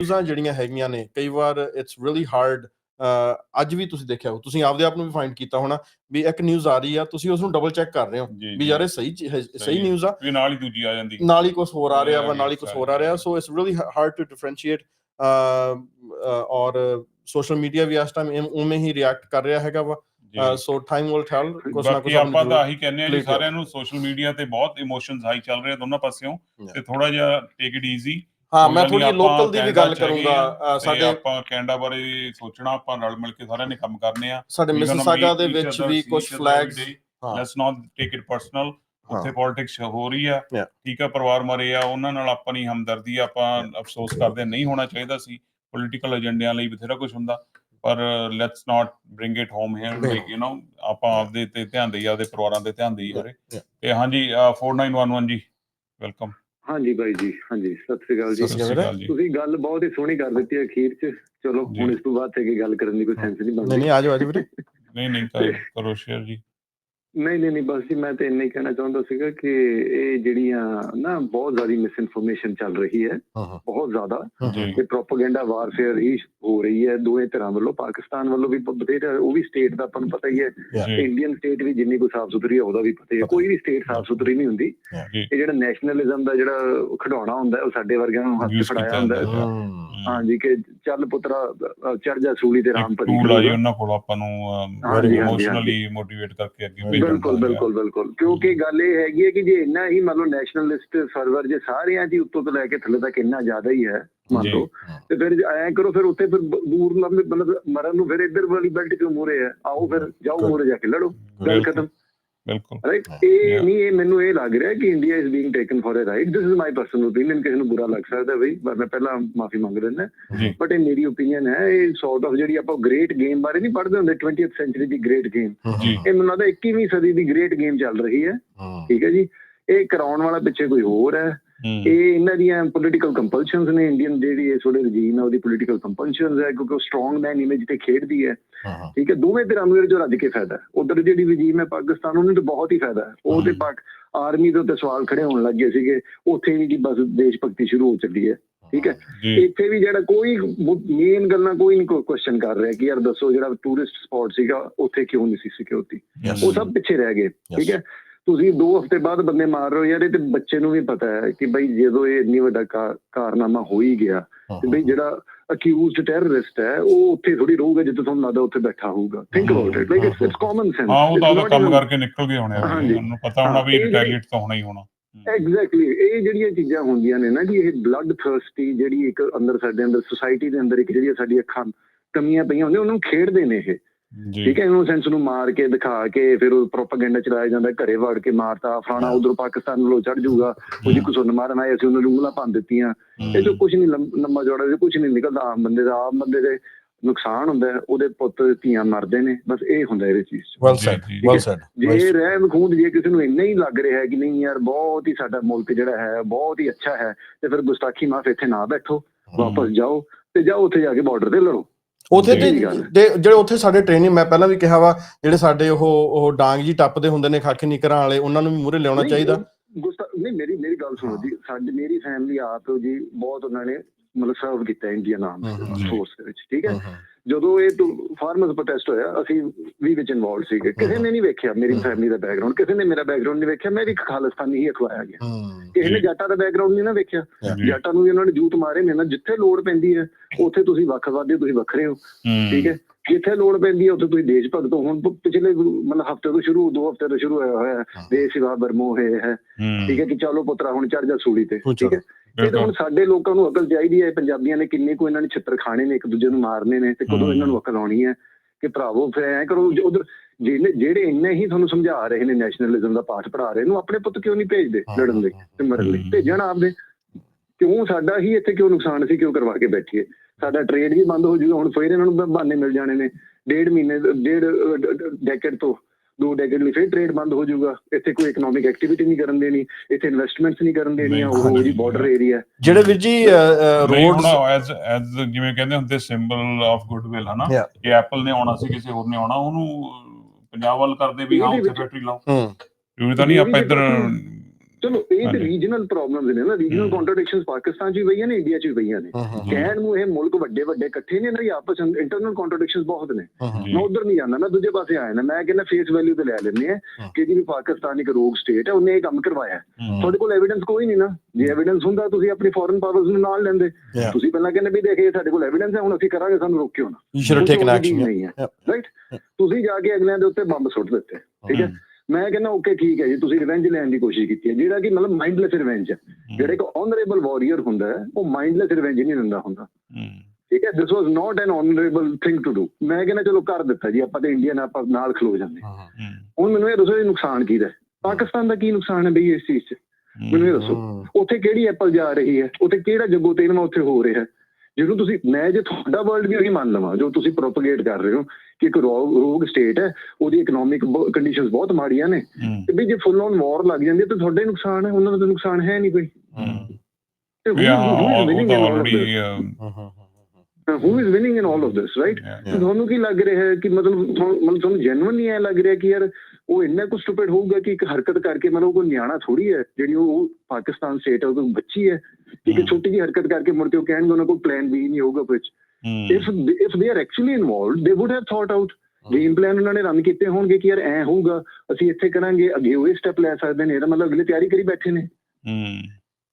ਨਿਊਜ਼ਾਂ ਜਿਹੜੀਆਂ ਹੈਗੀਆਂ ਨੇ ਕਈ ਵਾਰ ਇਟਸ ਰੀਲੀ ਹਾਰਡ ਅੱਜ ਵੀ ਤੁਸੀਂ ਦੇਖਿਆ ਹੋ ਤੁਸੀਂ ਆਪਦੇ ਆਪ ਨੂੰ ਵੀ ਫਾਈਂਡ ਕੀਤਾ ਹੋਣਾ ਵੀ ਇੱਕ ਨਿਊਜ਼ ਆ ਰਹੀ ਆ ਤੁਸੀਂ ਉਸ ਨੂੰ ਡਬਲ ਚੈੱਕ ਕਰ ਰਹੇ ਹੋ ਵੀ ਯਾਰ ਇਹ ਸਹੀ ਸਹੀ ਨਿਊਜ਼ ਆ। ਵੀ ਨਾਲ ਹੀ ਦੂਜੀ ਆ ਜਾਂਦੀ। ਨਾਲ ਹੀ ਕੁਝ ਹੋਰ ਆ ਰਿਹਾ ਵਾ ਨਾਲ ਹੀ ਕੁਝ ਹੋਰ ਆ ਰਿਹਾ so it's really hard to differentiate ਔਰ ਸੋਸ਼ਲ ਮੀਡੀਆ ਵੀ ਇਸ ਟਾਈਮ ਉਵੇਂ ਹੀ ਰਿਐਕਟ ਕਰ ਰਿਹਾ ਹੈਗਾ ਵਾ। ਸੋ ਟਾਈਮ ਵਿਲ ਟੈਲ ਕੁਝ ਨਾ ਕੁਝ ਆਪਾਂ ਤਾਂ ਆਹੀ ਕਹਿੰਦੇ ਆ ਜੀ ਸਾਰਿਆਂ ਨੂੰ ਸੋਸ਼ਲ ਮੀਡੀਆ ਤੇ ਬਹੁਤ ਇਮੋਸ਼ਨਸ ਹਾਈ ਚੱਲ ਰਹੇ ਆ ਦੋਨਾਂ ਪਾਸਿਓਂ. ਤੇ ਥੋੜਾ ਜਿਹਾ ਟੇਕ ਇਟ ਈਜ਼ੀ ਹਾਂ ਮੈਂ ਥੋੜੀ ਨਹੀਂ, ਲੋਕਲ ਆਪਾਂ ਦੀ ਵੀ ਗੱਲ ਕਰੂੰਗਾ ਸਾਡੇ ਆਪਾਂ ਕੈਨੇਡਾ ਬਾਰੇ ਸੋਚਣਾ ਆਪਾਂ ਰਲ ਮਿਲ ਕੇ ਸਾਰਿਆਂ ਨੇ ਕੰਮ ਕਰਨੇ ਆ। ਸਾਡੇ ਮਿਸਿਸਾਗਾ ਦੇ ਵਿੱਚ ਵੀ ਕੁਝ flags let's not take it personal ਉੱਥੇ। ਪੋਲਿਟਿਕਸ ਹੋ ਰਹੀ ਆ. ਠੀਕ ਆ ਪਰਿਵਾਰ ਮਰੇ ਆ ਉਹਨਾਂ ਨਾਲ ਆਪਣੀ ਹਮਦਰਦੀ ਆ, ਆਪਾਂ ਅਫਸੋਸ ਕਰਦੇ ਨਹੀਂ ਹੋਣਾ ਚਾਹੀਦਾ ਸੀ। ਪੋਲਿਟੀਕਲ ਏਜੰਡਿਆਂ ਲਈ ਬਥੇਰਾ ਕੁਝ ਹੁੰਦਾ ਪਰ let's not bring it home here. Like you know ਆਪਾਂ ਆਪਦੇ ਤੇ ਧਿਆਨ ਦੇਈਏ ਆਪਦੇ ਪਰਿਵਾਰਾਂ ਤੇ ਧਿਆਨ ਦੇਈਏ ਹਰੇ. ਤੇ ਹਾਂਜੀ ਅ, 4911 ਜੀ ਵੈਲਕਮ ਹਾਂਜੀ ਬਾਈ ਜੀ ਹਾਂਜੀ ਸਤਿ ਸ੍ਰੀ ਅਕਾਲ ਜੀ। ਸਤਿ ਸ਼੍ਰੀ ਅਕਾਲ ਜੀ। ਤੁਸੀਂ ਗੱਲ ਬਹੁਤ ਹੀ ਸੋਹਣੀ ਕਰ ਦਿੱਤੀ ਹੈ ਅਖੀਰ ਚ। ਚਲੋ। ਹੁਣ ਇਸ ਤੋਂ ਬਾਅਦ ਤੇ ਕੀ ਗੱਲ ਕਰਨ ਦੀ ਕੋਈ ਸੈਂਸ ਨਹੀਂ ਨਹੀਂ ਬਣਦੀ ਨਹੀਂ ਆਜੋ ਆਜੋ ਵੀਰੇ। ਨਹੀਂ ਨਹੀਂ ਕਰ- ਕਰੋ ਸ਼ੇਅਰ ਜੀ। ਨਹੀਂ ਨਹੀਂ ਨਹੀਂ ਬਸ ਜੀ ਮੈਂ ਤੇ ਇੰਨਾ ਹੀ ਕਹਿਣਾ ਚਾਹੁੰਦਾ ਸੀਗਾ ਕਿ ਇਹ ਜਿਹੜੀਆਂ ਨਾ ਬਹੁਤ ਜ਼ਿਆਦਾ ਮਿਸ ਇਨਫੋਰਮੇਸ਼ਨ ਚੱਲ ਰਹੀ ਹੈ ਬਹੁਤ ਜ਼ਿਆਦਾ ਤੇ ਪ੍ਰੋਪਾਗੈਂਡਾ ਵਾਰਫੇਅਰ ਹੀ ਹੋ ਰਹੀ ਹੈ ਦੋਵੇਂ ਤਰ੍ਹਾਂ ਵੱਲੋਂ ਪਾਕਿਸਤਾਨ ਵੱਲੋਂ ਵੀ ਬਥੇਰਾ ਉਹ ਵੀ ਸਟੇਟ ਦਾ ਆਪਾਂ ਨੂੰ ਪਤਾ ਹੀ ਹੈ। ਇੰਡੀਅਨ ਸਟੇਟ ਵੀ ਜਿੰਨੀ ਕੋਈ ਸਾਫ਼ ਸੁਥਰੀ ਹੈ ਉਹਦਾ ਵੀ ਪਤਾ ਹੀ। ਕੋਈ ਵੀ ਸਟੇਟ ਸਾਫ਼ ਸੁਥਰੀ ਨਹੀਂ ਹੁੰਦੀ। ਇਹ ਜਿਹੜਾ ਨੈਸ਼ਨਲਿਜ਼ਮ ਦਾ ਜਿਹੜਾ ਖਿਡੌਣਾ ਹੁੰਦਾ ਉਹ ਸਾਡੇ ਵਰਗਿਆਂ ਨੂੰ ਹੱਥ ਫੜਾਇਆ ਹੁੰਦਾ ਹਾਂਜੀ ਕਿ ਚੱਲ ਪੁੱਤਰਾ ਚੜ ਜਾ ਸੂਲੀ ਤੇ ਰਾਮ ਭਰੀ ਟੂਲ ਆ ਜੀ ਕਰੂਗਾ। ਉਹਨਾਂ ਕੋਲ ਆਪਾਂ ਨੂੰ ਹਾਂਜੀ, ਇਮੋਸ਼ਨਲੀ ਮੋਟੀਵੇਟ ਕਰਕੇ ਅੱਗੇ ਭੇਜਣ ਬਿਲਕੁਲ ਬਿਲਕੁਲ ਬਿਲਕੁਲ। ਕਿਉਂਕਿ ਗੱਲ ਇਹ ਹੈਗੀ ਹੈ ਕਿ ਜੇ ਇੰਨਾ ਹੀ ਮੰਨ ਲਓ ਨੈਸ਼ਨਲਿਸਟ ਸਰਵਰ ਜੇ ਸਾਰਿਆਂ ਦੀ ਉੱਤੋਂ ਤੋਂ ਲੈ ਕੇ ਥੱਲੇ ਤੱਕ ਇੰਨਾ ਜ਼ਿਆਦਾ ਹੀ ਹੈ ਮੰਨ। ਲਓ ਤੇ ਫਿਰ ਐਂ ਕਰੋ ਫਿਰ ਉੱਥੇ ਫਿਰ ਦੂਰ ਲੰਮੇ ਮਤਲਬ ਮਰਨ ਨੂੰ ਫਿਰ ਇੱਧਰ ਵਾਲੀ ਬੈਲਟ ਕਿਉਂ ਮੂਰੇ ਹੈ? ਆਓ ਫਿਰ ਜਾਓ ਮੂਰੇ ਜਾ ਕੇ ਲੜੋ ਗੱਲ ਖਤਮ। ਬਿਲਕੁਲ। ਰਾਈਟ. ਇਹ ਨਹੀਂ ਇਹ ਮੈਨੂੰ ਇਹ ਲੱਗ ਰਿਹਾ ਕਿ India is being taken for a ride this is my personal opinion ਕਿਸੇ ਨੂੰ ਬੁਰਾ ਲੱਗ ਸਕਦਾ ਬਈ ਪਰ ਮੈਂ ਪਹਿਲਾਂ ਮਾਫੀ ਮੰਗ ਜੀ। ਬਟ ਇਹ ਮੇਰੀ ਓਪੀਨੀਅਨ ਹੈ ਇਹ ਸੌਰਟ ਆਫ ਜਿਹੜੀ ਆਪਾਂ ਗ੍ਰੇਟ ਗੇਮ ਬਾਰੇ ਨਹੀਂ ਪੜ੍ਹਦੇ ਹੁੰਦੇ 20th ਸੈਂਚੁਰੀ ਦੀ ਗ੍ਰੇਟ ਗੇਮ ਇਹ ਮੈਨੂੰ ਲੱਗਦਾ 21ਵੀਂ ਸਦੀ ਦੀ ਗ੍ਰੇਟ ਗੇਮ ਚੱਲ ਰਹੀ ਹੈ। ਠੀਕ ਹੈ ਜੀ। ਇਹ ਕਰਾਉਣ ਵਾਲਾ ਪਿੱਛੇ ਕੋਈ ਹੋਰ ਹੂੰ। ਇਹ ਇਹਨਾਂ ਦੀਆਂ ਪੋਲੀਟੀਕਲ ਕੰਪਲਸ਼ਨਸ ਨੇ ਇੰਡੀਅਨ ਜਿਹੜੀ ਇਹ ਥੋੜੇ ਰਜੀਮ ਹੈ ਉਹਦੀ ਪੋਲੀਟੀਕਲ ਕੰਪਲਸ਼ਨਸ ਹੈ ਕਿਉਂਕਿ ਉਹ ਸਟਰੋਂਗ ਮੈਨ ਇਮੇਜ ਤੇ ਖੇਡਦੀ ਹੈ। ਠੀਕ ਹੈ ਦੋਵੇਂ ਧਿਰਾਂ ਨੂੰ ਚੋਂ ਰੱਜ ਕੇ ਫਾਇਦਾ ਉਧਰ ਜਿਹੜੀ ਰਜੀਮ ਹੈ ਪਾਕਿਸਤਾਨ ਉਹਨੂੰ ਤਾਂ ਬਹੁਤ ਹੀ ਫਾਇਦਾ ਹੈ। ਉਹ ਤੇ ਪਾਕ ਆਰਮੀ ਦੇ ਉੱਤੇ ਸਵਾਲ ਖੜੇ ਹੋਣ ਲੱਗੇ ਸੀਗੇ। ਉੱਥੇ ਵੀ ਜੀ ਬਸ ਦੇਸ਼ ਭਗਤੀ ਸ਼ੁਰੂ ਹੋ ਚੱਲੀ ਹੈ। ਠੀਕ ਹੈ ਜੀ। ਇੱਥੇ ਵੀ ਜਿਹੜਾ ਕੋਈ ਮੇਨ ਗੱਲਾਂ ਕੋਈ ਨਹੀਂ ਕੋਈ ਕੁਐਸਚਨ ਕਰ ਰਿਹਾ ਕਿ ਯਾਰ ਦੱਸੋ ਜਿਹੜਾ ਟੂਰਿਸਟ ਸਪੌਟ ਸੀਗਾ ਉੱਥੇ ਕਿਉਂ ਨਹੀਂ ਸੀ ਸਿਕਿਉਰਿਟੀ. ਉਹ ਸਭ ਪਿੱਛੇ ਰਹਿ ਗਏ। ਠੀਕ ਹੈ ਤੁਸੀਂ 2 ਹਫ਼ਤੇ ਬਾਅਦ ਬੰਦੇ ਮਾਰ ਰਹੇ ਹੋ ਯਾਰ ਇਹ ਤੇ ਬੱਚੇ ਨੂੰ ਵੀ ਪਤਾ ਹੈ ਕਿ ਬਈ ਜਦੋਂ ਇਹ ਇੰਨੀ ਵੱਡਾ ਕਾ- ਕਾਰਨਾਮਾ ਹੋ ਹੀ ਗਿਆ ਤੇ ਬਈ ਜਿਹੜਾ ਅਕਿਊਜ਼ਡ ਟੈਰਰਿਸਟ ਹੈ ਉਹ ਉੱਥੇ ਥੋੜੀ ਰਹੂਗਾ ਜਿੱਥੇ ਤੁਹਾਨੂੰ ਲੱਗਦਾ ਉੱਥੇ ਬੈਠਾ ਹੋਊਗਾ। Think about it like it's common sense ਹਾਂ ਉਹ ਤਾਂ ਕੰਮ ਕਰਕੇ ਨਿਕਲ ਗਏ ਹੋਣੇ। ਉਹਨੂੰ ਪਤਾ ਹੋਣਾ ਵੀ ਰਿਟੈਲੀਏਟ ਤਾਂ ਹੋਣਾ ਹੀ ਹੋਣਾ। ਐਗਜ਼ੈਕਟਲੀ ਇਹ ਜਿਹੜੀਆਂ ਚੀਜ਼ਾਂ ਹੁੰਦੀਆਂ ਨੇ ਨਾ ਜੀ ਇਹ ਬਲੱਡ ਥਰਸਟੀ ਜਿਹੜੀ ਇੱਕ ਅੰਦਰ ਸਾਡੇ ਅੰਦਰ ਸੋਸਾਇਟੀ ਦੇ ਅੰਦਰ ਇੱਕ ਜਿਹੜੀ ਸਾਡੀ ਅੱਖਾਂ ਕਮੀਆਂ ਪਈਆਂ ਹੁੰਦੀਆਂ ਉਹਨਾਂ ਨੂੰ ਖੇਡਦੇ ਨੇ ਇਹ। ਠੀਕ ਹੈ ਇਨੋਸੈਂਸ ਨੂੰ ਮਾਰ ਕੇ ਦਿਖਾ ਕੇ ਫਿਰ ਉਹ ਪ੍ਰੋਪਾਗੈਂਡਾ ਚਲਾਇਆ ਜਾਂਦਾ ਘਰੇ ਵੜ ਕੇ ਮਾਰਤਾ ਫਲਾਣਾ। ਉਧਰ ਪਾਕਿਸਤਾਨ ਵੱਲੋਂ ਚੜ ਜਾਊਗਾ ਉਹ ਜੀ ਕੁਸੁੰਨ ਮਾਰਨ ਆਏ ਅਸੀਂ ਉਹਨਾਂ ਨੂੰ ਉਂਗਲਾਂ ਭੰਨ ਦਿੱਤੀਆਂ। ਇਹ ਤੋਂ ਕੁਝ ਨਹੀਂ ਲੰਮਾ ਜੋੜਾ ਇਹ ਕੁਝ ਨਹੀਂ ਨਿਕਲਦਾ ਆਮ ਬੰਦੇ ਦਾ ਆਮ ਬੰਦੇ ਦੇ ਨੁਕਸਾਨ ਹੁੰਦਾ ਉਹਦੇ ਪੁੱਤ ਧੀਆਂ ਮਰਦੇ ਨੇ ਬਸ ਇਹ ਹੁੰਦਾ ਇਹਦੇ ਚੀਜ਼ 'ਚ ਵੈਲ ਜੀ, ਸੈਡ ਜੀ। ਵੈਲ ਸੈਡ ਜੇ ਰਹਿਮ ਖੂੰਦ ਜੇ ਕਿਸੇ ਨੂੰ ਇੰਨਾ ਹੀ ਲੱਗ ਰਿਹਾ ਹੈ ਕਿ ਨਹੀਂ ਯਾਰ ਬਹੁਤ ਹੀ ਸਾਡਾ ਮੁਲਕ ਜਿਹੜਾ ਹੈ ਬਹੁਤ ਹੀ ਅੱਛਾ ਹੈ ਤੇ ਫਿਰ ਗੁਸਤਾਖੀ ਮਾਫ ਇੱਥੇ ਨਾ ਬੈਠੋ ਵਾਪਸ ਜਾਓ ਤੇ ਜਾਓ ਉੱਥੇ ਜਾ ਕੇ ਬਾਰਡਰ ਤੇ ਲੜੋ। ਉਥੇ ਤੇ ਜਿਹੜੇ ਉੱਥੇ ਸਾਡੇ ਟ੍ਰੇਨਿੰਗ ਮੈਂ ਪਹਿਲਾਂ ਵੀ ਕਿਹਾ ਵਾ ਜਿਹੜੇ ਸਾਡੇ ਉਹ ਉਹ ਡਾਂਗ ਜੀ ਟੱਪਦੇ ਹੁੰਦੇ ਨੇ ਖਾਕੀ ਨਿਕਰਾਂ ਵਾਲੇ ਉਹਨਾਂ ਨੂੰ ਵੀ ਮੂਰੇ ਲਿਆਉਣਾ ਚਾਹੀਦਾ। ਗੁੱਸਾ ਨਹੀਂ ਮੇਰੀ ਮੇਰੀ ਗੱਲ ਸੁਣੋ ਜੀ ਸਾਡੀ ਮੇਰੀ ਫੈਮਿਲੀ ਆਪ ਜੀ ਬਹੁਤ ਉਹਨਾਂ ਨੇ ਮਤਲਬ ਸਰਵ ਕੀਤਾ Indian arm hmm, hmm, force ਵਿੱਚ ਠੀਕ ਹੈ। ਜਦੋਂ ਇਹ ਫਾਰਮਰਸ ਪ੍ਰੋਟੈਸਟ ਹੋਇਆ ਅਸੀਂ ਵੀ ਵਿੱਚ ਇਨਵੋਲਡ ਸੀਗੇ। ਕਿਸੇ ਨੇ ਨਹੀਂ ਵੇਖਿਆ ਮੇਰੀ। ਫੈਮਿਲੀ ਦਾ ਬੈਕਗ੍ਰਾਉਂਡ ਕਿਸੇ ਨੇ ਮੇਰਾ ਬੈਕਗ੍ਰਾਉਂਡ ਨਹੀਂ ਵੇਖਿਆ ਮੈਂ ਵੀ ਖਾਲਿਸਤਾਨੀ ਹੀ ਅਖਵਾਇਆ ਗਿਆ। ਕਿਸੇ ਨੇ। ਜੱਟਾਂ ਦਾ ਬੈਕਗ੍ਰਾਉਂਡ ਨਹੀਂ ਨਾ ਵੇਖਿਆ। ਜੱਟਾਂ ਨੂੰ ਵੀ ਉਹਨਾਂ ਨੇ ਜੂਤ ਮਾਰੇ ਨੇ ਨਾ ਜਿੱਥੇ ਲੋੜ ਪੈਂਦੀ ਹੈ ਉੱਥੇ ਤੁਸੀਂ ਵੱਖਵਾਦੀ ਹੋ ਤੁਸੀਂ ਵੱਖਰੇ ਹੋ। ਠੀਕ ਹੈ? ਜਿੱਥੇ ਲੋੜ ਪੈਂਦੀ ਹੈ ਉੱਥੇ ਤੁਸੀਂ ਦੇਸ਼ ਭਗਤ ਹੋ। ਹੁਣ ਪਿਛਲੇ ਮਤਲਬ ਹਫ਼ਤੇ ਤੋਂ ਸ਼ੁਰੂ ਦੋ ਹਫ਼ਤੇ ਤੋਂ ਸ਼ੁਰੂ ਹੋਇਆ ਹੋਇਆ। ਦੇਸ਼ ਸੇਵਾ ਬਰਮੋਹ ਹੈ। ਠੀਕ ਹੈ ਕਿ ਚਲੋ ਪੁੱਤਰਾ ਹੁਣ ਚੜ ਜਾ ਸੂਲੀ ਤੇ। ਠੀਕ ਹੈ? ਤਾਂ ਹੁਣ ਸਾਡੇ ਲੋਕਾਂ ਨੂੰ ਅਕਲ ਚਾਹੀਦੀ ਹੈ ਪੰਜਾਬੀਆਂ ਨੇ ਕਿੰਨੇ ਕੋ ਇਹਨਾਂ ਨੇ ਛਿੱਤਰ ਖਾਣੇ ਨੇ ਇੱਕ ਦੂਜੇ ਨੂੰ ਮਾਰਨੇ ਨੇ ਤੇ ਕਦੋਂ। ਇਹਨਾਂ ਨੂੰ ਅਕਲ ਆਉਣੀ ਹੈ ਕਿ ਭਰਾਵੋ ਫਿਰ ਐ ਕਰੋ ਉਧਰ ਜਿਹੜੇ ਜਿਹੜੇ ਇੰਨੇ ਹੀ ਤੁਹਾਨੂੰ ਸਮਝਾ ਰਹੇ ਨੇ ਨੈਸ਼ਨਲਿਜ਼ਮ ਦਾ ਪਾਠ ਪੜ੍ਹਾ ਰਹੇ ਨੂੰ ਆਪਣੇ ਪੁੱਤ ਕਿਉਂ ਨਹੀਂ ਭੇਜਦੇ ਲੜਨ ਲਈ ਤੇ ਮਰਨ ਲਈ। ਭੇਜਣ ਆਪਦੇ। ਕਿਉਂ ਸਾਡਾ ਹੀ ਇੱਥੇ ਕਿਉਂ ਨੁਕਸਾਨ ਸੀ ਕਿਉਂ ਕਰਵਾ ਕੇ ਬੈਠੀਏ? ਸਾਡਾ ਟ੍ਰੇਡ ਵੀ ਬੰਦ ਹੋ ਜੂਗਾ ਹੁਣ ਫਿਰ ਇਹਨਾਂ ਨੂੰ ਬਹਾਨੇ ਮਿਲ ਜਾਣੇ ਨੇ। ਡੇਢ ਮਹੀਨੇ ਡੇਢ ਡੈਕੇਡ ਤੋਂ ਦੋ ਡੈਕੇਡ ਲਈ ਫਿਰ ਟ੍ਰੇਡ ਬੰਦ ਹੋ ਜਾਊਗਾ। ਇੱਥੇ ਕੋਈ ਇਕਨੋਮਿਕ ਐਕਟੀਵਿਟੀ ਨਹੀਂ ਕਰਨ ਦੇਣੀ ਇੱਥੇ ਇਨਵੈਸਟਮੈਂਟਸ ਨਹੀਂ ਕਰਨ ਦੇਣੀਆਂ ਉਹ। ਜੀ ਬਾਰਡਰ ਏਰੀਆ ਜਿਹੜੇ ਵੀਰ ਜੀ ਰੋਡਸ ਐਜ਼ ਐਜ਼ ਜਿਵੇਂ ਕਹਿੰਦੇ ਹੁੰਦੇ ਸਿੰਬਲ ਆਫ ਗੁੱਡਵਿਲ ਹਨਾ. ਇਹ ਐਪਲ ਨੇ ਆਉਣਾ ਸੀ ਕਿਸੇ ਹੋਰ ਨੇ ਆਉਣਾ ਉਹਨੂੰ ਪੰਜਾਬ ਵੱਲ ਕਰਦੇ ਵੀ ਹਾਂ ਉੱਥੇ ਫੈਕਟਰੀ ਲਾਓ। ਹਮ ਕਿਉਂਕਿ ਤਾਂ ਨਹੀਂ ਆਪਾਂ ਇੱਧਰ ਚਲੋ ਇਹ ਤੇ। ਰੀਜਨਲ ਪ੍ਰੋਬਲਮਸ ਨੇ ਨਾ ਰੀਜਨਲ। ਕੰਟਰਡਿਕਸ਼ਨਸ ਪਾਕਿਸਤਾਨ 'ਚ ਵੀ ਪਈਆਂ ਨੇ ਇੰਡੀਆ 'ਚ ਵੀ ਪਈਆਂ ਨੇ। ਕਹਿਣ ਨੂੰ ਇਹ ਮੁਲਕ ਵੱਡੇ ਵੱਡੇ ਇਕੱਠੇ ਨੇ ਨਾ ਆਪਸ ਵਿੱਚ ਇੰਟਰਨਲ ਕੰਟਰਡਿਕਸ਼ਨਸ ਬਹੁਤ ਨੇ। ਮੈਂ ਉਧਰ ਨਹੀਂ ਜਾਂਦਾ ਮੈਂ ਦੂਜੇ ਪਾਸੇ ਆਇਆ ਨਾ ਮੈਂ ਕਹਿੰਦਾ ਫੇਸ ਵੈਲਿਊ ਤੇ ਲੈ ਲੈਂਦੇ ਆ ਕਿ ਜੀ ਵੀ ਪਾਕਿਸਤਾਨ ਇੱਕ ਰੋਗ ਸਟੇਟ ਹੈ ਉਹਨੇ ਇਹ ਕੰਮ ਕਰਵਾਇਆ। ਤੁਹਾਡੇ ਕੋਲ ਐਵੀਡੈਂਸ ਕੋਈ ਨਹੀਂ ਨਾ। ਜੇ ਐਵੀਡੈਂਸ ਹੁੰਦਾ ਤੁਸੀਂ ਆਪਣੀ ਫੋਰਨ ਪਾਵਰਸ ਨੂੰ ਨਾਲ ਲੈਂਦੇ. ਤੁਸੀਂ ਪਹਿਲਾਂ ਕਹਿੰਦੇ ਵੀ ਦੇਖੇ ਸਾਡੇ ਕੋਲ ਐਵੀਡੈਂਸ ਹੈ ਹੁਣ ਅਸੀਂ ਕਰਾਂਗੇ ਸਾਨੂੰ ਰੋਕਿਓ ਨਾ। You should take an action. Right ਤੁਸੀਂ ਜਾ ਕੇ ਅਗਲਿਆਂ ਦੇ ਉੱਤੇ ਬੰਬ ਸੁੱਟ ਦਿੱਤੇ ਠੀਕ ਹੈ। ਮੈਂ ਕਹਿੰਦਾ ਓਕੇ ਠੀਕ ਹੈ ਜੀ ਤੁਸੀਂ ਰਿਵੈਂਜ ਲੈਣ ਦੀ ਕੋਸ਼ਿਸ਼ ਕੀਤੀ ਹੈ। ਜਿਹੜਾ ਕਿ ਮਤਲਬ ਮਾਈਂਡਲੈਸ ਰਿਵੈਂਜ ਹੈ। ਜਿਹੜਾ ਇੱਕ ਆਨਰੇਬਲ ਵਾਰੀਅਰ ਹੁੰਦਾ ਹੈ ਉਹ ਮਾਈਂਡਲੈਸ ਰਿਵੈਂਜ ਨਹੀਂ ਦਿੰਦਾ ਹੁੰਦਾ। ਠੀਕ ਹੈ this was not an honourable thing to do ਮੈਂ ਕਹਿੰਦਾ ਚਲੋ ਕਰ ਦਿੱਤਾ ਜੀ ਆਪਾਂ ਤੇ ਇੰਡੀਅਨ ਆਪਾਂ ਨਾਲ ਖਲੋ ਜਾਂਦੇ। ਹਾਂ। ਹੁਣ ਮੈਨੂੰ ਇਹ ਦੱਸੋ ਇਹ ਨੁਕਸਾਨ ਕਿਹਦਾ ਹੈ? ਪਾਕਿਸਤਾਨ ਦਾ ਕੀ ਨੁਕਸਾਨ ਹੈ ਬਈ ਇਸ ਚੀਜ਼ 'ਚ? ਮੈਨੂੰ ਇਹ ਦੱਸੋ। ਉੱਥੇ ਕਿਹੜੀ ਐਪਲ ਜਾ ਰਹੀ ਹੈ? ਉੱਥੇ ਕਿਹੜਾ ਜੱਗੋ ਤੇਲਵਾ ਉੱਥੇ ਹੋ ਰਿਹਾ ਹੈ? ਜਿਹਨੂੰ ਤੁਸੀਂ ਮੈਂ ਜੇ ਤੁਹਾਡਾ ਵਰਲਡ ਵੀ ਉਹੀ ਮੰਨ ਲਵਾਂ ਜੋ ਤੁਸੀਂ ਪ੍ਰੋਪਗੇਟ ਕਰ ਰਹੇ ਹੋ ਕਿ ਇੱਕ ਰੋਗ ਸਟੇਟ ਹੈ ਉਹਦੀ ਇਕਨੋਮਿਕ ਕੰਡੀਸ਼ਨਸ ਬਹੁਤ ਮਾੜੀਆਂ ਨੇ ਤੇ ਵੀ ਜੇ ਫੁੱਲ ਔਨ ਵਾਰ ਲੱਗ ਜਾਂਦੀ ਹੈ ਤਾਂ ਤੁਹਾਡਾ ਹੀ ਨੁਕਸਾਨ ਹੈ ਉਹਨਾਂ ਦਾ ਤਾਂ ਨੁਕਸਾਨ ਹੈ ਨਹੀਂ ਕੋਈ। ਤੇ ਉਹ winning winning in all of this right? Yeah, ਤੇ ਤੁਹਾਨੂੰ ਕੀ ਲੱਗ ਰਿਹਾ ਹੈ ਕਿ ਮਤਲਬ ਮਤਲਬ ਤੁਹਾਨੂੰ ਜੈਨੂਇਨ ਨਹੀਂ ਐ ਲੱਗ ਰਿਹਾ ਕਿ ਯਾਰ ਉਹ ਇੰਨਾ ਕੁ ਸਟੂਪਿਡ ਹੋਊਗਾ ਕਿ ਇੱਕ ਹਰਕਤ ਕਰਕੇ ਮਤਲਬ ਕੋਈ ਨਿਆਣਾ ਥੋੜੀ ਹੈ ਜਿਹੜੀ ਉਹ ਉਹ ਪਾਕਿਸਤਾਨ ਸਟੇਟ ਹੈ ਉਹ ਬੱਚੀ ਹੈ ਕਿ ਇੱਕ। ਛੋਟੀ ਜਿਹੀ ਹਰਕਤ ਕਰਕੇ ਮੁੜ ਕੇ ਉਹ ਕਹਿਣਗੇ ਉਹਨਾਂ ਕੋਲ ਪਲਾਨ ਵੀ ਨਹੀਂ ਹੋਊਗਾ ਕੁਝ if if they are actually involved they would have thought out game plan ਉਹਨਾਂ ਨੇ ਰਨ ਕੀਤੇ ਹੋਣਗੇ ਕਿ ਯਾਰ ਐ ਹੋਊਗਾ ਅਸੀਂ ਇੱਥੇ ਕਰਾਂਗੇ ਅੱਗੇ ਉਹ ਸਟੈਪ ਲੈ ਸਕਦੇ ਨੇ ਇਹਦਾ ਮਤਲਬ ਅਗਲੇ ਤਿਆਰੀ ਕਰੀ ਬੈਠੇ ਨੇ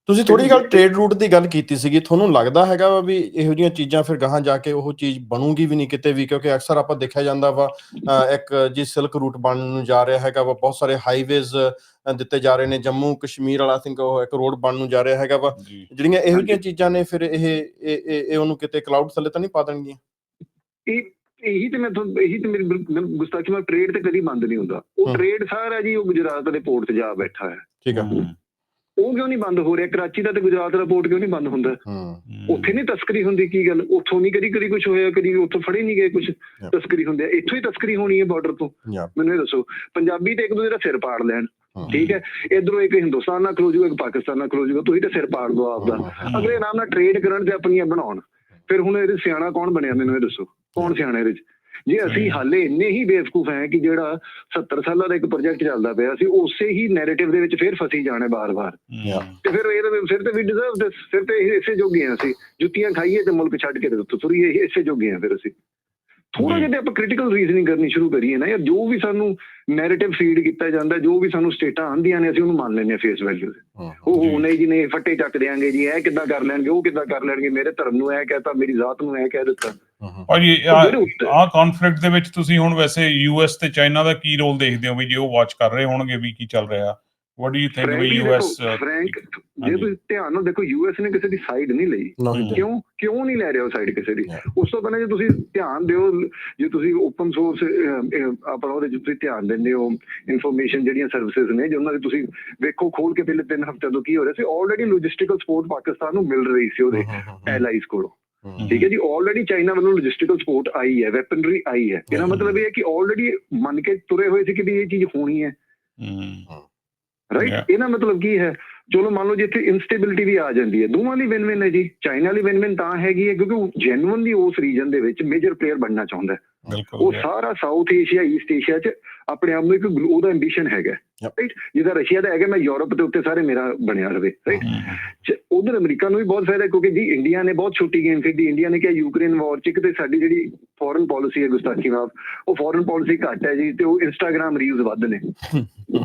ਤੁਸੀਂ ਥੋੜੀ ਗੱਲ ਟ੍ਰੇਡ ਰੂਟ ਦੀ ਗੱਲ ਕੀਤੀ ਸੀਗੀ ਤੁਹਾਨੂੰ ਲੱਗਦਾ ਹੈਗਾ ਵਾ ਵੀ ਇਹੋ ਜਿਹੀਆਂ ਚੀਜ਼ਾਂ ਫਿਰ ਗਾਹਾਂ ਜਾ ਕੇ ਉਹ ਚੀਜ਼ ਬਣੂਗੀ ਵੀ ਨਹੀਂ ਕਿਤੇ ਵੀ? ਕਿਉਂਕਿ ਅਕਸਰ ਆਪਾਂ ਦੇਖਿਆ ਜਾਂਦਾ ਵਾ ਇੱਕ ਜੀ ਸਿਲਕ ਰੂਟ ਬਣਨ ਨੂੰ ਜਾ ਰਿਹਾ ਹੈਗਾ ਵਾ ਬਹੁਤ ਸਾਰੇ ਹਾਈਵੇਜ਼ ਦਿੱਤੇ ਜਾ ਰਹੇ ਨੇ ਜੰਮੂ ਕਸ਼ਮੀਰ ਵਾਲਾ ਥਿੰਕ ਉਹ ਇੱਕ ਰੋਡ ਬਣਨ ਨੂੰ ਜਾ ਰਿਹਾ ਹੈਗਾ ਵਾ। ਜਿਹੜੀਆਂ ਇਹੋ ਜਿਹੀਆਂ ਚੀਜ਼ਾਂ ਨੇ ਫਿਰ ਇਹ ਇਹ ਉਹਨੂੰ ਕਿਤੇ ਕਲਾਉਡ ਥੱਲੇ ਤਾਂ ਨਹੀਂ ਪਾ ਦੇਣਗੀਆਂ? ਇਹ ਇਹੀ ਤੇ ਮੈਂ ਤੁਹਾਨੂੰ ਇਹੀ ਤੇ ਮੇਰੀ ਗੁਸਤਾਖੀ ਮੈਂ ਟ੍ਰੇਡ ਤੇ ਕਦੀ ਬੰਦ ਨਹੀਂ ਹੁੰਦਾ। ਉਹ। ਟ੍ਰੇਡ ਸਾਰਾ ਜੀ ਉਹ ਗੁਜਰਾਤ ਦੇ ਪੋਰਟ 'ਚ ਜਾ ਬੈਠਾ ਹੈ। ਠੀਕ ਆ। ਹਮ, ਉਹ ਕਿਉਂ ਨਹੀਂ ਬੰਦ ਹੋ ਰਿਹਾ? ਕਰਾਚੀ ਦਾ ਤੇ ਗੁਜਰਾਤ ਦਾ ਪੋਰਟ ਕਿਉਂ ਨਹੀਂ ਬੰਦ ਹੁੰਦਾ? ਉੱਥੇ ਨਹੀਂ ਤਸਕਰੀ ਹੁੰਦੀ ਕੀ ਗੱਲ? ਉੱਥੋਂ ਨਹੀਂ ਕਦੀ ਕਦੀ ਕੁਝ ਹੋਇਆ ਕਦੀ ਉੱਥੋਂ ਫੜੇ ਨਹੀਂ ਗਏ ਕੁਝ ਤਸਕਰੀ ਹੁੰਦੀ ਹੈ ਇੱਥੋਂ ਹੀ ਤਸਕਰੀ ਹੋਣੀ ਹੈ ਬਾਰਡਰ ਤੋਂ। ਮੈਨੂੰ ਇਹ ਦੱਸੋ ਪੰਜਾਬੀ ਤੇ ਇੱਕ ਦੂਜੇ ਦਾ ਸਿਰ ਪਾੜ ਲੈਣ। ਠੀਕ ਹੈ? ਇਧਰੋਂ ਇੱਕ ਹਿੰਦੁਸਤਾਨ ਨਾਲ ਖਲੋ ਜਾਊਗਾ ਇੱਕ ਪਾਕਿਸਤਾਨ ਨਾਲ ਖਲੋ ਜਾਊਗਾ ਤੁਸੀਂ ਤੇ ਸਿਰ ਪਾੜ ਲਓ ਆਪਦਾ ਅਗਲੇ ਨਾਮ ਨਾਲ ਟ੍ਰੇਡ ਕਰਨ ਤੇ ਆਪਣੀਆਂ ਬਣਾਉਣ। ਫਿਰ ਹੁਣ ਇਹਦੇ ਸਿਆਣਾ ਕੌਣ ਬਣਿਆ? ਮੈਨੂੰ ਇਹ ਦੱਸੋ। ਕੌਣ ਸਿਆਣਾ ਇਹਦੇ 'ਚ? ਜੇ ਅਸੀਂ। ਹਾਲੇ ਇੰਨੇ ਹੀ ਬੇਵਕੂਫ ਹੈ ਕਿ ਜਿਹੜਾ 70 ਸਾਲਾਂ ਦਾ ਇੱਕ ਪ੍ਰੋਜੈਕਟ ਚੱਲਦਾ ਪਿਆ ਅਸੀਂ ਉਸੇ ਹੀ ਨੈਰੇਟਿਵ ਦੇ ਵਿੱਚ ਫਿਰ ਫਸੀ ਜਾਣਾ ਬਾਰ-ਬਾਰ। ਤੇ ਫਿਰ ਇਹਦੇ ਫਿਰ ਤੇ ਵੀ ਡਿਜ਼ਰਵ ਦਿਸ ਫਿਰ ਤੇ ਇਹ ਇਸੇ ਜੋਗੇ ਹਾਂ ਅਸੀਂ। ਜੁੱਤੀਆਂ ਖਾਈਏ ਤੇ ਮੁਲਕ ਛੱਡ ਕੇ ਤੇ ਉੱਥੋਂ ਤੁਰੀਏ ਇਹ ਇਸੇ ਜੋਗੇ ਹਾਂ ਫਿਰ ਅਸੀਂ। ਥੋੜਾ। ਜਿਹਾ ਤੇ ਆਪਾਂ ਕ੍ਰਿਟੀਕਲ ਰੀਜ਼ਨਿੰਗ ਕਰਨੀ ਸ਼ੁਰੂ ਕਰੀਏ ਨਾ ਯਾਰ ਜੋ ਵੀ ਸਾਨੂੰ ਨੈਰੇਟਿਵ ਫੀਡ ਕੀਤਾ ਜਾਂਦਾ ਜੋ ਵੀ ਸਾਨੂੰ ਸਟੇਟਾਂ ਆਂਦੀਆਂ ਨੇ ਅਸੀਂ ਉਹਨੂੰ ਮੰਨ ਲੈਂਦੇ ਹਾਂ ਫੇਸ ਵੈਲਿਊ ਉਹ ਜੀ। ਉਹ ਨਹੀਂ ਜੀ ਨਹੀਂ ਫੱਟੇ ਚੱਕ ਦਿਆਂਗੇ ਜੀ ਇਹ ਕਿੱਦਾਂ ਕਰ ਲੈਣਗੇ ਉਹ ਕਿੱਦਾਂ ਕਰ ਲੈਣਗੇ ਮੇਰੇ ਧਰਮ ਨੂੰ ਇਹ ਕਹਿਤਾ ਮੇਰੀ ਜ਼ਾਤ ਨੂੰ ਇਹ ਕਹਿ ਦਿੱਤਾ। ਭਾਜੀ ਉਹ ਜਿਹੜੇ ਉੱਤੇ- ਆ ਕਨਫਲਿਕਟ ਦੇ ਵਿੱਚ ਤੁਸੀਂ ਹੁਣ ਵੈਸੇ ਯੂਐਸ ਤੇ ਚਾਈਨਾ ਦਾ ਕੀ ਰੋਲ ਦੇਖਦੇ ਹੋ? ਵੀ ਜੇ ਉਹ ਵਾਚ ਕਰ ਰਹੇ ਹੋਣਗੇ ਵੀ ਕੀ ਚੱਲ ਰਿਹਾ। ਵਾਟ ਡੂ ਯੂ ਥਿੰਕ ਵੀ ਯੂਐਸ ਫ੍ਰੈਂਕ ਜੇ। ਤੁਸੀਂ ਧਿਆਨ ਨਾਲ ਦੇਖੋ ਯੂਐਸ ਨੇ ਕਿਸੇ ਦੀ ਸਾਈਡ ਨਹੀਂ ਲਈ। ਕਿਉਂ ਕਿਉਂ ਨਹੀਂ ਲੈ ਰਿਹਾ ਉਹ ਸਾਈਡ ਕਿਸੇ ਦੀ. ਉਸ ਤੋਂ ਪਹਿਲਾਂ ਜੇ ਤੁਸੀਂ ਧਿਆਨ ਦਿਓ ਜੇ ਤੁਸੀਂ ਓਪਨ ਸੋਰਸ ਆਪਣਾ ਉਹਦੇ ਤੁਸੀਂ ਧਿਆਨ ਦਿੰਦੇ ਹੋ ਇਨਫੋਰਮੇਸ਼ਨ ਜਿਹੜੀਆਂ ਸਰਵਿਸਿਜ਼ ਨੇ ਜਿਨ੍ਹਾਂ ਦੇ ਤੁਸੀਂ ਵੇਖੋ ਖੋਲ ਕੇ ਪਹਿਲੇ ਤਿੰਨ ਹਫ਼ਤਿਆਂ ਤੋਂ ਕੀ ਹੋ ਰਿਹਾ ਸੀ ਆਲਰੇਡੀ ਲੌਜਿਸਟਿਕਲ ਸਪੋਰਟ ਪਾਕਿਸਤਾਨ ਨੂੰ ਮਿਲ ਰਹੀ ਸੀ ਉਹਦੇ ਐਲਾਈਜ਼ ਕੋਲੋਂ। ਠੀਕ ਹੈ ਜੀ ਆਲਰੇਡੀ ਚਾਈਨਾ ਵੱਲੋਂ ਲੌਜਿਸਟਿਕਲ ਸਪੋਰਟ ਆਈ ਹੈ ਵੈਪਨਰੀ ਆਈ ਹੈ। ਇਹਦਾ। ਮਤਲਬ ਇਹ ਹੈ ਕਿ ਆਲਰੇਡੀ ਮੰਨ ਕੇ ਤੁਰੇ ਹੋਏ ਸੀ ਕਿ ਵੀ ਇਹ ਚੀਜ਼ ਹੋਣੀ ਹੈ। Hmm, right. ਇਹਦਾ ਮਤਲਬ ਕੀ ਹੈ ਚਲੋ ਮੰਨ ਲਓ ਜੇ ਇੱਥੇ ਇਨਸਟੇਬਿਲਿਟੀ ਵੀ ਆ ਜਾਂਦੀ ਹੈ। ਦੋਵਾਂ ਲਈ ਵਿਨ ਵਿਨ ਹੈ ਜੀ। ਚਾਈਨਾ ਲਈ ਵਿਨ ਵਿਨ ਤਾਂ ਹੈਗੀ ਹੈ ਕਿਉਂਕਿ ਉਹ ਜੈਨੂਇਨਲੀ ਉਸ ਰੀਜਨ ਦੇ ਵਿੱਚ ਮੇਜਰ ਪਲੇਅਰ ਬਣਨਾ ਚਾਹੁੰਦਾ ਹੈ। ਉਹ ਸਾਰਾ ਸਾਊਥ ਏਸ਼ੀਆ ਈਸਟ ਏਸ਼ੀਆ 'ਚ ਆਪਣੇ ਆਪ ਨੂੰ ਇੱਕ ਉਹਦਾ ਐਂਬੀਸ਼ਨ ਹੈਗਾ. ਰਾਈਟ ਜਿਹਦਾ ਰਸ਼ੀਆ ਦਾ ਹੈਗਾ ਮੈਂ ਯੂਰਪ ਦੇ ਉੱਤੇ ਸਾਰੇ ਮੇਰਾ ਬਣਿਆ ਰਵੇ। ਰਾਈਟ ਉਧਰ ਅਮਰੀਕਾ ਨੂੰ ਵੀ ਬਹੁਤ ਫਾਇਦਾ ਕਿਉਂਕਿ ਜੀ ਇੰਡੀਆ ਨੇ ਬਹੁਤ ਛੋਟੀ ਗੇਮ ਖੇਡੀ। ਇੰਡੀਆ ਨੇ ਕਿਹਾ ਯੂਕਰੇਨ ਵਾਰ ਚ ਇੱਕ ਤੇ ਸਾਡੀ ਜਿਹੜੀ ਫੋਰਨ ਪਾਲਿਸੀ ਹੈ ਗੁਸਤਾਖੀ ਮਾਫ ਉਹ ਫੋਰਨ ਪਾਲਿਸੀ ਘੱਟ ਹੈ ਜੀ ਤੇ ਉਹ ਇੰਸਟਾਗ੍ਰam ਰੀਲਸ ਵੱਧ ਨੇ।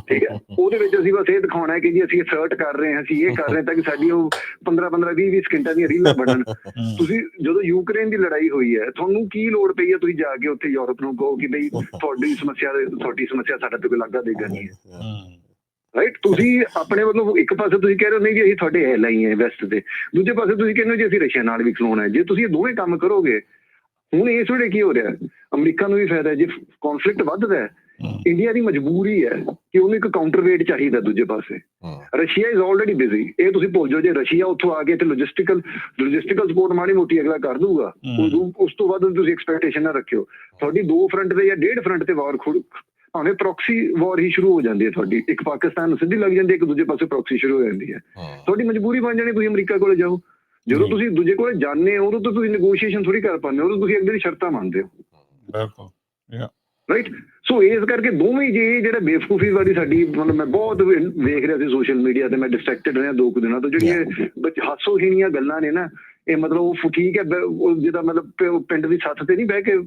ਠੀਕ ਹੈ? ਉਹਦੇ ਵਿੱਚ ਅਸੀਂ ਬਸ ਇਹ ਦਿਖਾਉਣਾ ਹੈ ਕਿ ਜੀ ਅਸੀਂ ਅਸਰਟ ਕਰ ਰਹੇ ਹਾਂ ਅਸੀਂ ਇਹ ਕਰ ਰਹੇ ਹਾਂ ਤਾਂ ਕਿ ਸਾਡੀ ਉਹ 15 15 20 20 ਸਕਿੰਟਾਂ ਦੀਆਂ ਰੀਲਾਂ ਬਣਨ। ਤੁਸੀਂ ਜਦੋਂ ਯੂਕਰੇਨ ਦੀ ਲੜਾਈ ਹੋਈ ਹੈ ਤੁਹਾਨੂੰ ਕੀ ਲੋੜ ਪਈ ਹੈ ਤੁਸੀਂ ਜਾ ਕੇ ਉੱਥੇ ਯੂਰਪ ਨੂੰ ਕਹੋ ਕਿ ਬਈ ਤੁਹਾਡੀ ਸਮੱਸਿਆ ਦੇ ਤੁਹਾਡੀ ਸਮੱਸਿਆ ਸਾਡਾ ਤੇ ਕੋਈ ਲੱਗਦਾ ਦੇਗਾ ਨਹੀਂ। ਹੈ। ਰਾਈਟ ਤੁਸੀਂ ਆਪਣੇ ਵੱਲੋਂ ਇੱਕ ਪਾਸੇ ਤੁਸੀਂ ਕਹਿ ਰਹੇ ਹੋ ਨਹੀਂ ਜੀ ਅਸੀਂ ਤੁਹਾਡੇ ਐਲਾਈ ਹੈ ਵੈਸਟ ਦੇ। ਦੂਜੇ ਪਾਸੇ ਤੁਸੀਂ ਕਹਿੰਦੇ ਹੋ ਜੀ ਅਸੀਂ ਰਸ਼ੀਆ ਨਾਲ ਵੀ ਖਲੋਣਾ ਹੈ। ਜੇ ਤੁਸੀਂ ਇਹ ਦੋਵੇਂ ਕੰਮ ਕਰੋਗੇ ਹੁਣ ਇਸ ਵੇਲੇ ਕੀ ਹੋ ਰਿਹਾ ਹੈ? ਅਮਰੀਕਾ ਨੂੰ ਵੀ ਫਾਇਦਾ ਹੈ। ਜੇ ਕਨਫਲਿਕਟ ਵੱਧਦਾ ਹੈ ਇੰਡੀਆ ਦੀ ਮਜਬੂਰੀ ਹੈ ਕਿ ਉਹਨੂੰ ਇੱਕ ਕਾਊਂਟਰ ਵੇਟ ਚਾਹੀਦਾ ਦੂਜੇ ਪਾਸੇ। ਰਸ਼ੀਆ ਇਜ਼ ਆਲਰੇਡੀ ਬਿਜ਼ੀ ਇਹ ਤੁਸੀਂ ਭੁੱਲ ਜਾਓ ਜੇ ਰਸ਼ੀਆ ਉੱਥੋਂ ਆ ਕੇ ਤੇ ਲੌਜਿਸਟਿਕਲ ਲੌਜਿਸਟਿਕਲ ਸਪੋਰਟ ਮਾੜੀ ਮੋਟੀ ਅਗਲਾ ਕਰ ਦੂਗਾ ਉਸ ਤੋਂ ਬਾਅਦ ਤੁਸੀਂ ਐਕਸਪੈਕਟੇਸ਼ਨ ਨਾ ਰੱਖਿਓ। ਤੁਹਾਡੀ ਦੋ ਫਰੰਟ ਤੇ ਜਾਂ ਡੇਢ ਫਰੰਟ ਤੇ ਵਾਰ ਖੁਦ ਭਾਵੇਂ ਪ੍ਰੋਕਸੀ ਵਾਰ ਹੀ ਸ਼ੁਰੂ ਹੋ ਜਾਂਦੀ ਹੈ ਤੁਹਾਡੀ। ਇੱਕ ਪਾਕਿਸਤਾਨ ਨੂੰ ਸਿੱਧੀ ਲੱਗ ਜਾਂਦੀ ਹੈ ਇੱਕ ਦੂਜੇ ਪਾਸੇ ਪ੍ਰੋਕਸੀ ਸ਼ੁਰੂ ਹੋ ਜਾਂਦੀ ਹੈ। ਤੁਹਾਡੀ ਮਜਬੂਰੀ ਬਣ ਜਾਣੀ ਤੁਸੀਂ ਅਮਰੀਕਾ ਕੋਲੇ ਜਾਓ। ਜਦੋਂ। ਤੁਸੀਂ ਦੂਜੇ ਕੋਲੇ ਜਾਂਦੇ ਹੋ ਉਦੋਂ ਤੁਸੀਂ ਨੈਗੋਸ਼ੀਏਸ਼ਨ ਥੋੜੀ ਕਰ ਪਾਉਂਦੇ ਹੋ ਉਦੋਂ ਤੁਸੀਂ ਅਗਲੇ ਦੀ ਸ਼ਰਤਾਂ ਮੰਨਦੇ ਹੋ। ਬਿਲਕੁਲ। ਰਾਈਟ ਸੋ ਇਸ ਕਰਕੇ ਦੋਵੇਂ ਜੇ ਜਿਹੜਾ ਬੇਵਕੂਫੀ ਵਾਲੀ ਸਾਡੀ ਮਤਲਬ ਮੈਂ ਬਹੁਤ ਵੇਖ ਰਿਹਾ ਸੀ ਸੋਸ਼ਲ ਮੀਡੀਆ ਤੇ ਮੈਂ ਡਿਸਟਰੈਕਟਡ ਰਿਹਾ ਦੋ ਕੁ ਦਿਨਾਂ ਤੋਂ ਜਿਹੜੀਆਂ ਬੱਚ ਹਾਸੋਹੀਣੀਆਂ ਗੱਲਾਂ ਨੇ ਨਾ ਇਹ ਮਤਲਬ ਉਹ ਠੀਕ ਹੈ ਜਿਹਦਾ ਮਤਲਬ ਪਿੰਡ ਦੀ ਛੱਤ ਤੇ ਨਹੀਂ ਬਹਿ ਕੇ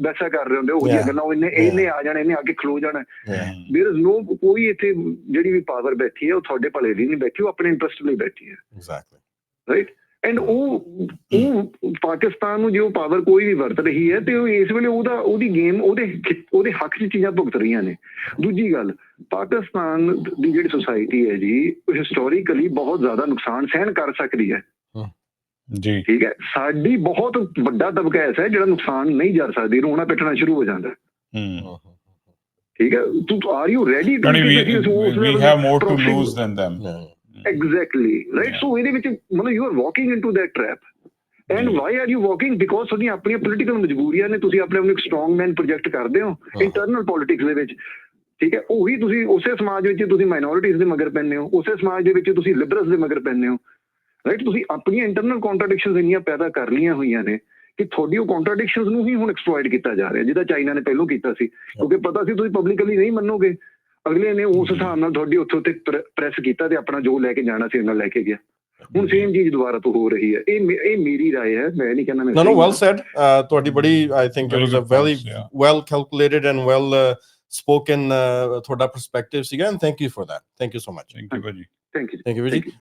ਬੈਸਾ ਕਰ ਰਹੇ ਹੁੰਦੇ ਉਹ ਜਿਹੀਆਂ. ਗੱਲਾਂ ਉਹ ਇਹਨੇ. ਇਹਨੇ ਆ ਜਾਣਾ ਇਹਨੇ ਆ ਕੇ ਖਲੋ ਜਾਣਾ. ਦੇਰ ਇਜ਼ ਨੋ ਕੋਈ ਇੱਥੇ ਜਿਹੜੀ ਵੀ ਪਾਵਰ ਬੈਠੀ ਹੈ ਉਹ ਤੁਹਾਡੇ ਭਲੇ ਲਈ ਨਹੀਂ ਬੈਠੀ ਉਹ ਆਪਣੇ ਇੰਟਰਸਟ ਲਈ ਬੈਠੀ ਹੈ Exactly. ਰਾਈਟ ਐਂਡ ਉਹ ਉਹ ਪਾਕਿਸਤਾਨ ਨੂੰ ਜੇ ਪਾਵਰ ਕੋਈ ਵੀ ਵਰਤ ਰਹੀ ਹੈ ਤੇ ਉਹ ਇਸ ਵੇਲੇ ਉਹਦਾ ਉਹਦੀ ਗੇਮ ਉਹਦੇ ਉਹਦੇ ਹੱਕ 'ਚ ਚੀਜ਼ਾਂ ਭੁਗਤ ਰਹੀਆਂ ਨੇ। ਦੂਜੀ ਗੱਲ ਪਾਕਿਸਤਾਨ ਦੀ ਜਿਹੜੀ ਸੋਸਾਇਟੀ ਹੈ ਜੀ ਉਹ ਹਿਸਟੋਰੀਕਲੀ ਬਹੁਤ ਜ਼ਿਆਦਾ ਨੁਕਸਾਨ ਸਹਿਣ ਕਰ ਸਕਦੀ ਹੈ। ਜੀ। ਠੀਕ ਹੈ ਸਾਡੀ ਬਹੁਤ ਵੱਡਾ ਤਬਕਾ ਐਸਾ ਹੈ ਜਿਹੜਾ ਨੁਕਸਾਨ ਨਹੀਂ ਜਰ ਸਕਦੀ ਰੋਣਾ ਪਿੱਟਣਾ ਸ਼ੁਰੂ ਹੋ ਜਾਂਦਾ। ਹੈ। ਠੀਕ ਹੈ ਤੂੰ ਆਰ ਯੂ ਰੈਡੀ ਯਾਨੀ we we have more to lose than them. Exactly right. So ਇਹਦੇ ਵਿੱਚ ਮਤਲਬ you are walking into that trap and. Why are you walking because ਤੁਹਾਡੀਆਂ ਆਪਣੀਆਂ ਪੋਲੀਟੀਕਲ ਮਜਬੂਰੀਆਂ ਨੇ ਤੁਸੀਂ ਆਪਣੇ ਆਪ ਨੂੰ ਇੱਕ ਸਟਰੋਂਗ ਮੈਨ ਪ੍ਰੋਜੈਕਟ ਕਰਦੇ ਹੋ ਇੰਟਰਨਲ ਪੋਲਿਟਿਕਸ ਦੇ ਵਿੱਚ ਠੀਕ ਹੈ ਉਹੀ ਤੁਸੀਂ ਉਸੇ ਸਮਾਜ ਵਿੱਚ ਤੁਸੀਂ ਮਾਈਨੋਰਿਟੀਜ਼ ਦੇ ਮਗਰ ਪੈਂਦੇ ਹੋ ਉਸੇ ਸਮਾਜ ਦੇ ਵਿੱਚ ਤੁਸੀਂ ਲਿਬਰਲਸ ਦੇ ਮਗਰ ਪੈਂਦੇ ਹੋ ਰਾਈਟ ਤੁਸੀਂ ਆਪਣੀਆਂ ਇੰਟਰਨਲ ਕੰਟਰਡਿਕਸ਼ਨਸ ਇੰਨੀਆਂ ਪੈਦਾ ਕਰ ਲਈਆਂ ਹੋਈਆਂ ਨੇ ਕਿ ਤੁਹਾਡੀ ਉਹ ਕੰਟਰਡਿਕਸ਼ਨਸ ਨੂੰ ਹੀ ਹੁਣ ਐਕਸਪਲੋਇਟ ਕੀਤਾ ਜਾ ਰਿਹਾ ਜਿਹਦਾ ਚਾਈਨਾ ਨੇ ਪਹਿਲਾਂ ਕੀਤਾ ਸੀ ਕਿਉਂਕਿ ਪਤਾ ਸੀ ਤੁਸੀਂ ਪਬਲਿਕਲੀ ਨਹੀਂ ਮੰਨੋਗੇ ਅਗਲੇ ਨੇ ਉਸ ਹਿਸਾਬ ਨਾਲ ਤੁਹਾਡੀ ਉੱਥੋਂ ਤੇ ਪ੍ਰੈਸ ਕੀਤਾ ਤੇ ਆਪਣਾ ਜੋ ਲੈ ਕੇ ਜਾਣਾ ਸੀ ਉਹਨਾਂ ਲੈ ਕੇ ਗਿਆ ਹੁਣ ਸੇਮ ਚੀਜ਼ ਦੁਬਾਰਾ ਤੋਂ ਹੋ ਰਹੀ ਹੈ ਇਹ ਮੇ- ਇਹ ਮੇਰੀ رائے ਹੈ ਮੈਂ ਨਹੀਂ ਕਹਿੰਦਾ ਮੈਂ No, no, ਸਹੀ well ਹਾਂ। said. Uh, ਤੁਹਾਡੀ ਬੜੀ, I think it Very was a good very points, yeah. well calculated and well uh, spoken uh, ਤੁਹਾਡਾ perspective ਸੀਗਾ and thank you for that. Thank you so much. Thank you ਭਾਜੀ Thank you. Thank you, Thank Vijay.